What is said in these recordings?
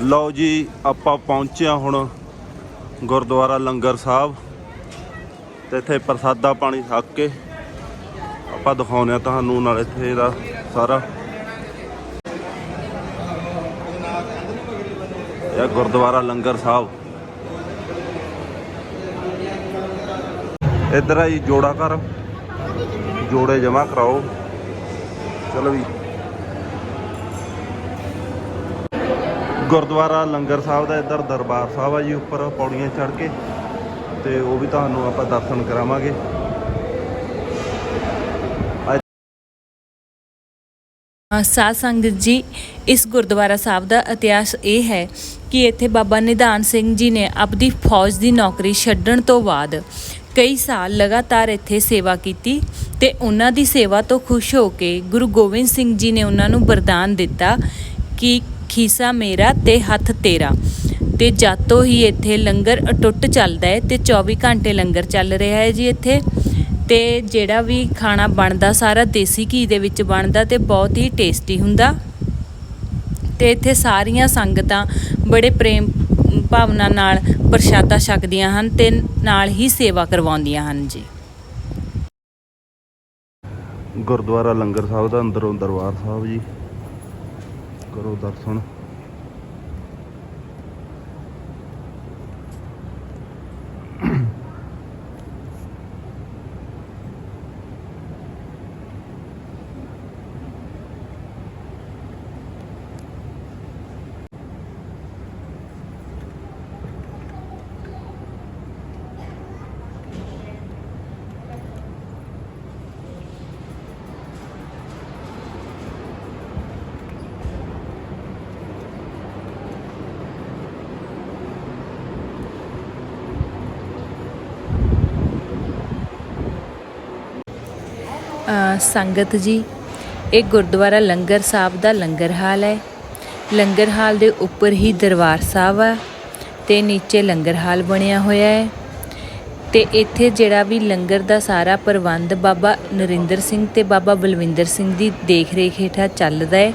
ਲਓ ਜੀ, ਆਪਾਂ ਪਹੁੰਚੇ ਹਾਂ ਹੁਣ ਗੁਰਦੁਆਰਾ ਲੰਗਰ ਸਾਹਿਬ ਤੇ ਇੱਥੇ ਪ੍ਰਸਾਦਾ ਪਾਣੀ ਛਕ ਕੇ ਆਪਾਂ ਦਿਖਾਉਂਦੇ ਹਾਂ ਤੁਹਾਨੂੰ ਨਾਲ ਇੱਥੇ ਦਾ ਸਾਰਾ। ਇਹ ਗੁਰਦੁਆਰਾ ਲੰਗਰ ਸਾਹਿਬ। ਇੱਧਰ ਆ ਜੀ ਜੋੜਾ ਘਰ। ਜੋੜੇ ਜਮਾ ਕਰਾਓ। ਚਲੋ ਵੀ। ਗੁਰਦੁਆਰਾ ਲੰਗਰ ਸਾਹਿਬ ਦਾ ਇੱਧਰ ਦਰਬਾਰ ਸਾਹਿਬ ਆ ਜੀ, ਉੱਪਰ ਪੌੜੀਆਂ ਚੜ੍ਹ ਕੇ। ਤੇ ਉਹ ਵੀ ਤੁਹਾਨੂੰ ਆਪਾਂ ਦਰਸ਼ਨ ਕਰਾਵਾਂਗੇ। ਸਾਧ ਸੰਗਤ ਜੀ, ਇਸ ਗੁਰਦੁਆਰਾ ਸਾਹਿਬ ਦਾ ਇਤਿਹਾਸ ਇਹ ਹੈ ਕਿ ਇੱਥੇ ਬਾਬਾ ਨਿਧਾਨ ਸਿੰਘ ਜੀ ਨੇ ਆਪਦੀ ਫੌਜ ਦੀ ਨੌਕਰੀ ਛੱਡਣ ਤੋਂ ਬਾਅਦ ਕਈ ਸਾਲ ਲਗਾਤਾਰ ਇੱਥੇ ਸੇਵਾ ਕੀਤੀ ਤੇ ਉਹਨਾਂ ਦੀ ਸੇਵਾ ਤੋਂ ਖੁਸ਼ ਹੋ ਕੇ ਗੁਰੂ ਗੋਬਿੰਦ ਸਿੰਘ ਜੀ ਨੇ ਉਹਨਾਂ ਨੂੰ ਵਰਦਾਨ ਦਿੱਤਾ ਕਿ ਖੀਸਾ ਮੇਰਾ ਤੇ ਹੱਥ ਤੇਰਾ। ਤੇ ਜਦ ਤੋਂ ਹੀ ਇੱਥੇ ਲੰਗਰ ਅਟੁੱਟ ਚੱਲਦਾ ਹੈ ਤੇ 24 ਘੰਟੇ ਲੰਗਰ ਚੱਲ ਰਿਹਾ ਹੈ ਜੀ ਇੱਥੇ। ਤੇ ਜਿਹੜਾ ਵੀ ਖਾਣਾ ਬਣਦਾ, ਸਾਰਾ ਦੇਸੀ ਘੀ ਦੇ ਵਿੱਚ ਬਣਦਾ ਤੇ ਬਹੁਤ ਹੀ ਟੇਸਟੀ ਹੁੰਦਾ। ਤੇ ਇੱਥੇ ਸਾਰੀਆਂ ਸੰਗਤਾਂ ਬੜੇ ਪ੍ਰੇਮ ਭਾਵਨਾ ਨਾਲ ਪ੍ਰਸ਼ਾਦਾ ਛਕਦੀਆਂ ਹਨ ਤੇ ਨਾਲ ਹੀ ਸੇਵਾ ਕਰਵਾਉਂਦੀਆਂ ਹਨ ਜੀ। ਗੁਰਦੁਆਰਾ ਲੰਗਰ ਸਾਹਿਬ ਦਾ ਅੰਦਰੋਂ ਦਰਬਾਰ ਸਾਹਿਬ ਜੀ। ਕਰੋ ਦਰਸ਼ਨ। ਸੰਗਤ ਜੀ, ਇਹ ਗੁਰਦੁਆਰਾ ਲੰਗਰ ਸਾਹਿਬ ਦਾ ਲੰਗਰ ਹਾਲ ਹੈ। ਲੰਗਰ ਹਾਲ ਦੇ ਉੱਪਰ ਹੀ ਦਰਬਾਰ ਸਾਹਿਬ ਆ ਤੇ ਨੀਚੇ ਲੰਗਰ ਹਾਲ ਬਣਿਆ ਹੋਇਆ ਹੈ। ਤੇ ਇੱਥੇ ਜਿਹੜਾ ਵੀ ਲੰਗਰ ਦਾ ਸਾਰਾ ਪ੍ਰਬੰਧ ਬਾਬਾ ਨਰਿੰਦਰ ਸਿੰਘ ਤੇ ਬਾਬਾ ਬਲਵਿੰਦਰ ਸਿੰਘ ਦੀ ਦੇਖ ਰੇਖ ਹੇਠਾਂ ਚੱਲਦਾ ਹੈ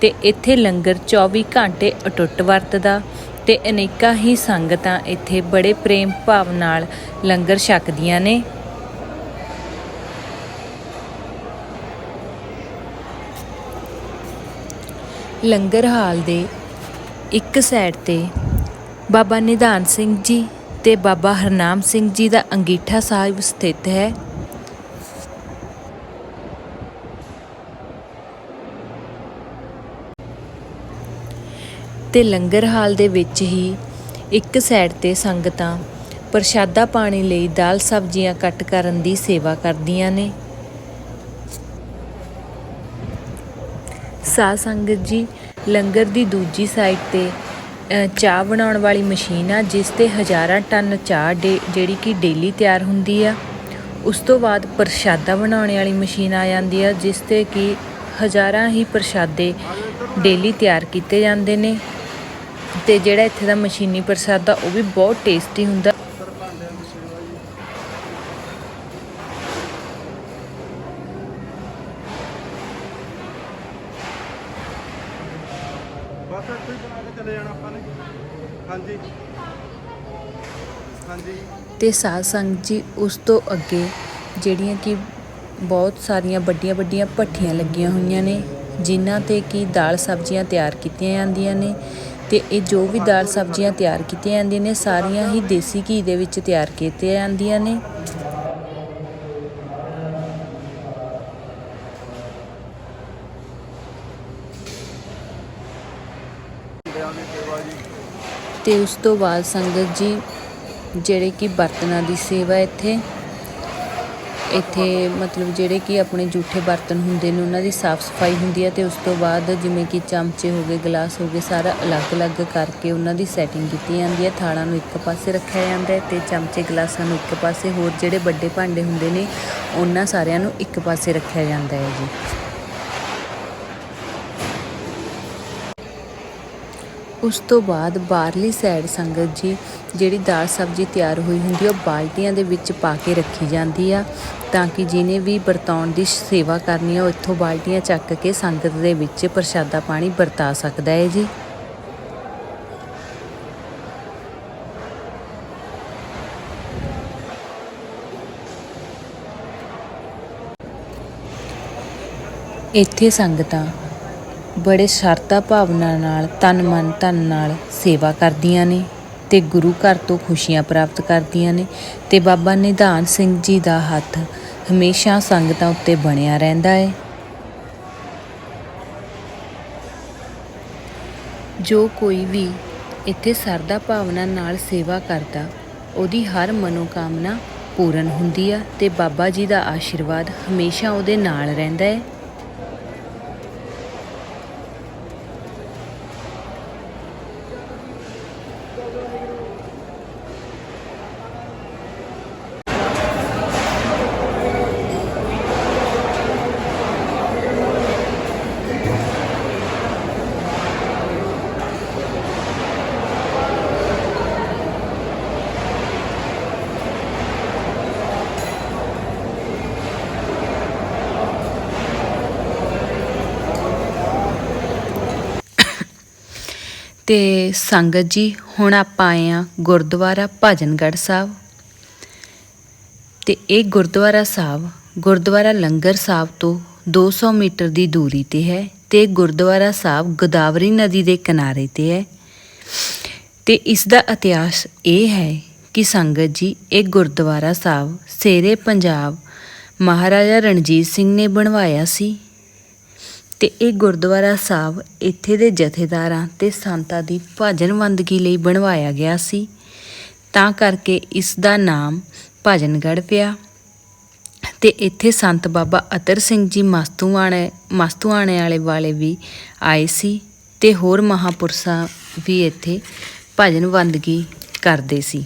ਤੇ ਇੱਥੇ ਲੰਗਰ 24 ਘੰਟੇ ਅਟੁੱਟ ਵਰਤਦਾ ਤੇ ਅਨੇਕਾਂ ਹੀ ਸੰਗਤਾਂ ਇੱਥੇ ਬੜੇ ਪ੍ਰੇਮ ਭਾਵ ਨਾਲ ਲੰਗਰ ਛਕਦੀਆਂ ਨੇ। ਲੰਗਰ ਹਾਲ ਦੇ ਇੱਕ ਸਾਈਡ ਤੇ ਬਾਬਾ ਨਿਧਾਨ ਸਿੰਘ ਜੀ ਤੇ ਬਾਬਾ ਹਰਨਾਮ ਸਿੰਘ ਜੀ ਦਾ ਅੰਗੀਠਾ ਸਾਹਿਬ ਸਥਿਤ ਹੈ। ਤੇ ਲੰਗਰ ਹਾਲ ਦੇ ਵਿੱਚ ਹੀ ਇੱਕ ਸਾਈਡ ਤੇ ਸੰਗਤਾਂ ਪ੍ਰਸ਼ਾਦਾ ਪਾਣੀ ਲਈ ਦਾਲ ਸਬਜ਼ੀਆਂ ਕੱਟ ਕਰਨ ਦੀ ਸੇਵਾ ਕਰਦੀਆਂ ਨੇ। ਸਾਧ ਸੰਗਤ ਜੀ, ਲੰਗਰ ਦੀ ਦੂਜੀ ਸਾਈਡ ਤੇ ਚਾਹ ਬਣਾਉਣ ਵਾਲੀ ਮਸ਼ੀਨ ਆ, ਜਿਸ ਤੇ ਹਜ਼ਾਰਾਂ ਟਨ ਚਾਹ ਡੇ, ਜਿਹੜੀ ਕਿ ਡੇਲੀ ਤਿਆਰ ਹੁੰਦੀ ਆ। ਉਸ ਤੋਂ ਬਾਅਦ ਪ੍ਰਸ਼ਾਦਾ ਬਣਾਉਣ ਵਾਲੀ ਮਸ਼ੀਨ ਆ ਜਾਂਦੀ ਆ, ਜਿਸ ਤੇ ਕਿ ਹਜ਼ਾਰਾਂ ਹੀ ਪ੍ਰਸ਼ਾਦੇ ਡੇਲੀ ਤਿਆਰ ਕੀਤੇ ਜਾਂਦੇ ਨੇ। ਤੇ ਜਿਹੜਾ ਇੱਥੇ ਦਾ ਮਸ਼ੀਨੀ ਪ੍ਰਸ਼ਾਦਾ, ਉਹ ਵੀ ਬਹੁਤ ਟੇਸਟੀ ਹੁੰਦਾ। ਬਸ ਇੱਥੇ ਹੀ ਬਣਾ ਕੇ ਚਲੇ ਜਾਣਾ ਆਪਾਂ ਨੇ। ਹਾਂਜੀ। ਹਾਂਜੀ। ਤੇ ਸਾਧ ਸੰਗਤ ਜੀ, ਉਸ ਤੋਂ ਅੱਗੇ ਜਿਹੜੀਆਂ ਕਿ ਬਹੁਤ ਸਾਰੀਆਂ ਵੱਡੀਆਂ ਵੱਡੀਆਂ ਭੱਠੀਆਂ ਲੱਗੀਆਂ ਹੋਈਆਂ ਨੇ, ਜਿਨ੍ਹਾਂ ਤੇ ਕਿ ਦਾਲ ਸਬਜ਼ੀਆਂ ਤਿਆਰ ਕੀਤੀਆਂ ਜਾਂਦੀਆਂ ਨੇ ਤੇ ਇਹ ਜੋ ਵੀ ਦਾਲ ਸਬਜ਼ੀਆਂ ਤਿਆਰ ਕੀਤੀਆਂ ਜਾਂਦੀਆਂ ਨੇ, ਸਾਰੀਆਂ ਹੀ ਦੇਸੀ ਘੀ ਦੇ ਵਿੱਚ ਤਿਆਰ ਕੀਤੀਆਂ ਜਾਂਦੀਆਂ ਨੇ। ਤੇ ਉਸ ਤੋਂ ਬਾਅਦ ਸੰਗਤ ਜੀ, ਜਿਹੜੇ ਕਿ ਬਰਤਨਾਂ ਦੀ ਸੇਵਾ ਇੱਥੇ ਇੱਥੇ ਮਤਲਬ ਜਿਹੜੇ ਕਿ ਆਪਣੇ ਜੂਠੇ ਬਰਤਨ ਹੁੰਦੇ ਨੇ, ਉਹਨਾਂ ਦੀ ਸਾਫ਼ ਸਫ਼ਾਈ ਹੁੰਦੀ ਹੈ ਤੇ ਉਸ ਤੋਂ ਬਾਅਦ ਜਿਵੇਂ ਕਿ ਚਮਚੇ ਹੋ ਗਏ, ਗਲਾਸ ਹੋ ਗਏ, ਸਾਰਾ ਅਲੱਗ-ਅਲੱਗ ਕਰਕੇ ਉਹਨਾਂ ਦੀ ਸੈਟਿੰਗ ਕੀਤੀ ਜਾਂਦੀ ਹੈ। ਥਾਲਾਂ ਨੂੰ ਇੱਕ ਪਾਸੇ ਰੱਖਿਆ ਜਾਂਦਾ ਹੈ ਤੇ ਚਮਚੇ, ਗਲਾਸਾਂ ਨੂੰ ਇੱਕ ਪਾਸੇ, ਹੋਰ ਜਿਹੜੇ ਵੱਡੇ ਭਾਂਡੇ ਹੁੰਦੇ ਨੇ, ਉਹਨਾਂ ਸਾਰਿਆਂ ਨੂੰ ਇੱਕ ਪਾਸੇ ਰੱਖਿਆ ਜਾਂਦਾ ਹੈ ਜੀ। ਉਸ ਤੋਂ ਬਾਅਦ ਬਾਹਰਲੀ ਸਾਈਡ ਸੰਗਤ ਜੀ, ਜਿਹੜੀ ਦਾਲ ਸਬਜ਼ੀ ਤਿਆਰ ਹੋਈ ਹੁੰਦੀ ਆ, ਉਹ ਬਾਲਟੀਆਂ ਦੇ ਵਿੱਚ ਪਾ ਕੇ ਰੱਖੀ ਜਾਂਦੀ ਆ, ਤਾਂ ਕਿ ਜਿਨੇ ਵੀ ਵਰਤਾਉਣ ਦੀ ਸੇਵਾ ਕਰਨੀ ਆ, ਉਹ ਇੱਥੋਂ ਬਾਲਟੀਆਂ ਚੱਕ ਕੇ ਸੰਗਤ ਦੇ ਵਿੱਚ ਪ੍ਰਸ਼ਾਦਾ ਪਾਣੀ ਵਰਤਾ ਸਕਦਾ ਹੈ ਜੀ। ਇੱਥੇ ਸੰਗਤਾਂ ਬੜੇ ਸ਼ਰਧਾ ਭਾਵਨਾ ਨਾਲ, ਤਨ ਮਨ ਧਨ ਨਾਲ ਸੇਵਾ ਕਰਦੀਆਂ ਨੇ ਤੇ ਗੁਰੂ ਘਰ ਤੋਂ ਖੁਸ਼ੀਆਂ ਪ੍ਰਾਪਤ ਕਰਦੀਆਂ ਨੇ ਤੇ ਬਾਬਾ ਨਿਧਾਨ ਸਿੰਘ ਜੀ ਦਾ ਹੱਥ ਹਮੇਸ਼ਾ ਸੰਗਤਾਂ ਉੱਤੇ ਬਣਿਆ ਰਹਿੰਦਾ ਹੈ ਜੋ ਕੋਈ ਵੀ ਇੱਥੇ ਸਰਦਾ ਭਾਵਨਾ ਨਾਲ ਸੇਵਾ ਕਰਦਾ, ਉਹਦੀ ਹਰ ਮਨੋਕਾਮਨਾ ਪੂਰਨ ਹੁੰਦੀ ਆ ਤੇ ਬਾਬਾ ਜੀ ਦਾ ਆਸ਼ੀਰਵਾਦ ਹਮੇਸ਼ਾ ਉਹਦੇ ਨਾਲ ਰਹਿੰਦਾ ਹੈ ਤੇ ਸੰਗਤ ਜੀ, ਹੁਣ ਆਪਾਂ ਆਏ ਆ ਗੁਰਦੁਆਰਾ ਭਜਨਗੜ੍ਹ ਸਾਹਿਬ। ਤੇ ਇਹ ਗੁਰਦੁਆਰਾ ਸਾਹਿਬ, ਗੁਰਦੁਆਰਾ ਲੰਗਰ ਸਾਹਿਬ ਤੋਂ 200 ਮੀਟਰ ਦੀ ਦੂਰੀ ਤੇ ਹੈ ਤੇ ਗੁਰਦੁਆਰਾ ਸਾਹਿਬ ਗੋਦਾਵਰੀ ਨਦੀ ਦੇ ਕਿਨਾਰੇ ਤੇ ਹੈ। ਤੇ ਇਸ ਦਾ ਇਤਿਹਾਸ ਇਹ ਹੈ ਕਿ ਸੰਗਤ ਜੀ, ਇਹ ਗੁਰਦੁਆਰਾ ਸਾਹਿਬ ਸੇਰੇ ਪੰਜਾਬ ਮਹਾਰਾਜਾ ਰਣਜੀਤ ਸਿੰਘ ਨੇ ਬਣਵਾਇਆ ਸੀ। ਤੇ ਇਹ ਗੁਰਦੁਆਰਾ ਸਾਹਿਬ ਇੱਥੇ ਦੇ ਜਥੇਦਾਰਾਂ ਤੇ ਸੰਤਾਂ ਦੀ ਭਜਨ ਬੰਦਗੀ ਲਈ ਬਣਵਾਇਆ ਗਿਆ ਸੀ। ਤਾਂ ਕਰਕੇ ਇਸ ਦਾ ਨਾਮ ਭਜਨਗੜ੍ਹ ਪਿਆ। ਤੇ ਇੱਥੇ ਸੰਤ ਬਾਬਾ ਅਤਰ ਸਿੰਘ ਜੀ ਮਸਤੂਆਣੇ ਮਸਤੂਆਣੇ ਵਾਲੇ ਵਾਲੇ ਵੀ ਆਏ ਸੀ ਤੇ ਹੋਰ ਮਹਾਪੁਰਸ਼ਾਂ ਵੀ ਇੱਥੇ ਭਜਨ ਬੰਦਗੀ ਕਰਦੇ ਸੀ।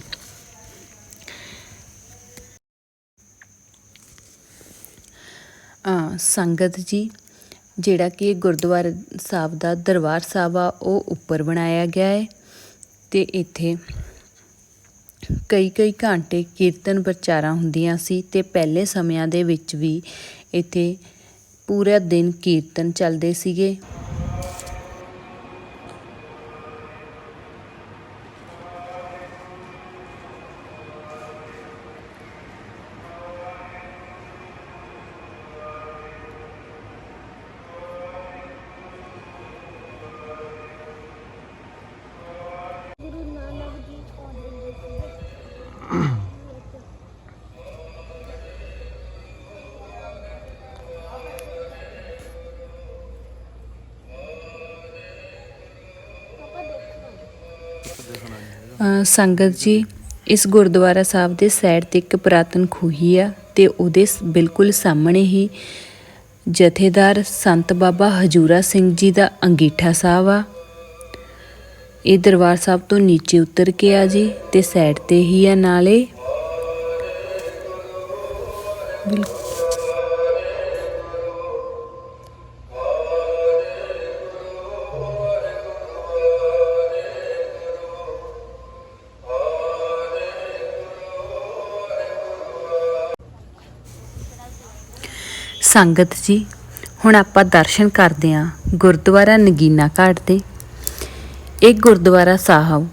ਸੰਗਤ ਜੀ ਜਿਹੜਾ ਕਿ ਇਹ ਗੁਰਦੁਆਰਾ ਸਾਹਿਬ ਦਾ ਦਰਬਾਰ ਸਾਹਿਬ ਆ, ਉਹ ਉੱਪਰ ਬਣਾਇਆ ਗਿਆ ਹੈ। ਤੇ ਇੱਥੇ ਕਈ ਕਈ ਘੰਟੇ ਕੀਰਤਨ ਪ੍ਰਚਾਰਾਂ ਹੁੰਦੀਆਂ ਸੀ ਤੇ ਪਹਿਲੇ ਸਮਿਆਂ ਦੇ ਵਿੱਚ ਵੀ ਇੱਥੇ ਪੂਰਾ ਦਿਨ ਕੀਰਤਨ ਚੱਲਦੇ ਸੀਗੇ। ਸੰਗਤ ਜੀ, ਇਸ ਗੁਰਦੁਆਰਾ ਸਾਹਿਬ ਦੇ ਸਾਈਡ ਤੇ ਇੱਕ ਪੁਰਾਤਨ ਖੂਹੀ ਆ ਤੇ ਉਹਦੇ ਸ- ਬਿਲਕੁਲ ਸਾਹਮਣੇ ਹੀ ਜਥੇਦਾਰ ਸੰਤ ਬਾਬਾ ਹਜੂਰਾ ਸਿੰਘ ਜੀ ਦਾ ਅੰਗੀਠਾ ਸਾਹਿਬ ਆ। ਇਹ ਦਰਬਾਰ ਸਾਹਿਬ ਤੋਂ ਨੀਚੇ ਉਤਰ ਕੇ ਆ ਜੀ ਤੇ ਸਾਈਡ ਤੇ ਹੀ ਆ ਨਾਲੇ। ਬਿਲਕੁਲ। ਸੰਗਤ ਜੀ, ਹੁਣ ਆਪਾਂ ਦਰਸ਼ਨ ਕਰਦੇ ਹਾਂ ਗੁਰਦੁਆਰਾ ਨਗੀਨਾ ਘਾਟ ਦੇ ਇਹ ਗੁਰਦੁਆਰਾ ਸਾਹਿਬ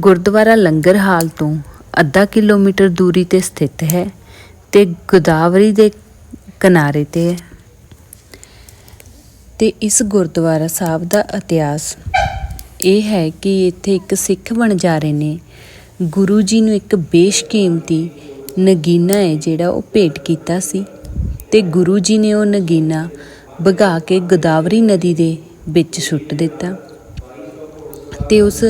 ਗੁਰਦੁਆਰਾ ਲੰਗਰ ਹਾਲ ਤੋਂ ਅੱਧਾ ਕਿਲੋਮੀਟਰ ਦੂਰੀ ਤੇ ਸਥਿਤ ਹੈ ਤੇ ਗੋਦਾਵਰੀ ਦੇ ਕਿਨਾਰੇ ਤੇ ਹੈ। ਤੇ ਇਸ ਗੁਰਦੁਆਰਾ ਸਾਹਿਬ ਦਾ ਇਤਿਹਾਸ ਇਹ ਹੈ ਕਿ ਇੱਥੇ ਇੱਕ ਸਿੱਖ ਬਣਜਾਰੇ ਨੇ। ਗੁਰੂ ਜੀ ਨੂੰ ਇੱਕ ਬੇਸ਼ਕੀਮਤੀ ਨਗੀਨਾ ਹੈ ਜਿਹੜਾ ਉਹ ਭੇਟ ਕੀਤਾ ਸੀ। ਤੇ ਗੁਰੂ ਜੀ ਨੇ ਉਹ ਨਗੀਨਾ ਭਗਾ ਕੇ ਗੋਦਾਵਰੀ ਨਦੀ ਦੇ ਵਿੱਚ ਸੁੱਟ ਦਿੱਤਾ। ਤੇ ਉਸ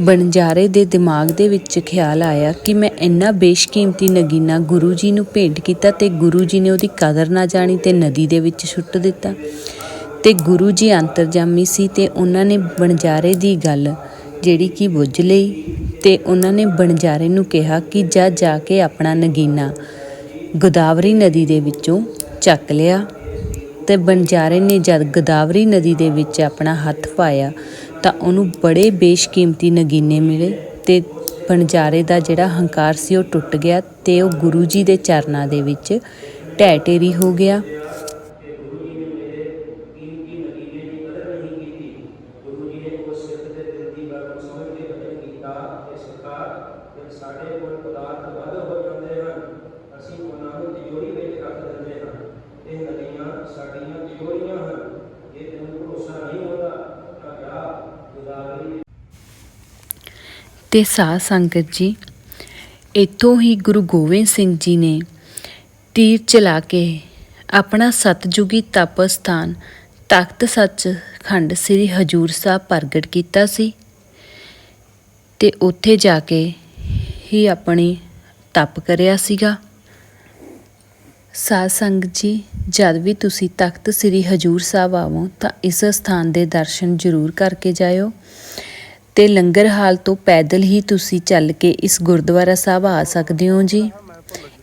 ਬਣਜਾਰੇ ਦੇ ਦਿਮਾਗ ਦੇ ਵਿੱਚ ਖਿਆਲ ਆਇਆ ਕਿ ਮੈਂ ਇੰਨਾ ਬੇਸ਼ਕੀਮਤੀ ਨਗੀਨਾ ਗੁਰੂ ਜੀ ਨੂੰ ਭੇਂਟ ਕੀਤਾ ਤੇ ਗੁਰੂ ਜੀ ਨੇ ਉਹਦੀ ਕਦਰ ਨਾ ਜਾਣੀ ਤੇ ਨਦੀ ਦੇ ਵਿੱਚ ਸੁੱਟ ਦਿੱਤਾ। ਤੇ ਗੁਰੂ ਜੀ ਅੰਤਰਜਾਮੀ ਸੀ ਤੇ ਉਹਨਾਂ ਨੇ ਬਣਜਾਰੇ ਦੀ ਗੱਲ ਜਿਹੜੀ ਕਿ ਬੁੱਝ ਲਈ ਤੇ ਉਹਨਾਂ ਨੇ ਬਣਜਾਰੇ ਨੂੰ ਕਿਹਾ ਕਿ ਜਾ ਜਾ ਕੇ ਆਪਣਾ ਨਗੀਨਾ ਗੋਦਾਵਰੀ ਨਦੀ ਦੇ ਵਿੱਚੋਂ ਚੱਕ ਲਿਆ ਤੇ ਬਣਜਾਰੇ ਨੇ ਜਦ ਗੋਦਾਵਰੀ ਨਦੀ ਦੇ ਵਿੱਚ ਆਪਣਾ ਹੱਥ ਪਾਇਆ ਤਾਂ ਉਹਨੂੰ ਬੜੇ ਬੇਸ਼ਕੀਮਤੀ ਨਗੀਨੇ ਮਿਲੇ ਤੇ ਬਣਜਾਰੇ ਦਾ ਜਿਹੜਾ ਹੰਕਾਰ ਸੀ ਉਹ ਟੁੱਟ ਗਿਆ ਤੇ ਉਹ ਗੁਰੂ ਜੀ ਦੇ ਚਰਨਾਂ ਦੇ ਵਿੱਚ ਢਹਿ ਢੇਰੀ ਹੋ ਗਿਆ ਗੁਰੂ ਜੀ ਨੇ ਉਸ ਸਿੱਖ ਦੇ ਦਿਲ ਦੀ ਗੱਲ ਨੂੰ ਸਮਝ ਕੇ ਬਚਨ ਕੀਤਾ ਕਿ ਸਰਕਾਰ ਜਦ ਸਾਡੇ ਕੋਲ ਪਦਾਰਥ ਵੱਧ ਹੋ ਜਾਂਦੇ ਹਨ ਅਸੀਂ ਉਹਨਾਂ ਨੂੰ ਤਿਜੋਰੀ ਵਿੱਚ ਰੱਖ ਦਿੰਦੇ ਹਾਂ ਇਹ ਨਦੀਆਂ ਸਾਡੀਆਂ ਕਮਜ਼ੋਰੀਆਂ ਹਨ ਜੇ ਤੈਨੂੰ ਭਰੋਸਾ ਨਹੀਂ ਹੁੰਦਾ ਤਾਂ ਜਾ ਗੋਦਾਵਰੀ ਤੇ ਸਾਧ ਸੰਗਤ ਜੀ, ਇੱਥੋਂ ਹੀ ਗੁਰੂ ਗੋਬਿੰਦ ਸਿੰਘ ਜੀ ਨੇ ਤੀਰ ਚਲਾ ਕੇ ਆਪਣਾ ਸਤਜੁਗੀ ਤਪ ਸਥਾਨ ਤਖਤ ਸੱਚ ਖੰਡ ਸ੍ਰੀ ਹਜੂਰ ਸਾਹਿਬ ਪ੍ਰਗਟ ਕੀਤਾ ਸੀ ਤੇ ਉੱਥੇ ਜਾ ਕੇ ਹੀ ਆਪਣੀ ਤਪ ਕਰਿਆ ਸੀਗਾ। ਸਾਧ ਸੰਗਤ ਜੀ, ਜਦ ਵੀ ਤੁਸੀਂ ਤਖਤ ਸ੍ਰੀ ਹਜੂਰ ਸਾਹਿਬ ਆਵੋ ਤਾਂ ਇਸ ਸਥਾਨ ਦੇ ਦਰਸ਼ਨ ਜ਼ਰੂਰ ਕਰਕੇ ਜਾਇਓ। ਤੇ ਲੰਗਰ ਹਾਲ ਤੋਂ ਪੈਦਲ ਹੀ ਤੁਸੀਂ ਚੱਲ ਕੇ ਇਸ ਗੁਰਦੁਆਰਾ ਸਾਹਿਬ ਆ ਸਕਦੇ ਹੋ ਜੀ।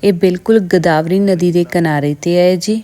ਇਹ ਬਿਲਕੁਲ ਗੋਦਾਵਰੀ ਨਦੀ ਦੇ ਕਿਨਾਰੇ ਤੇ ਹੈ ਜੀ।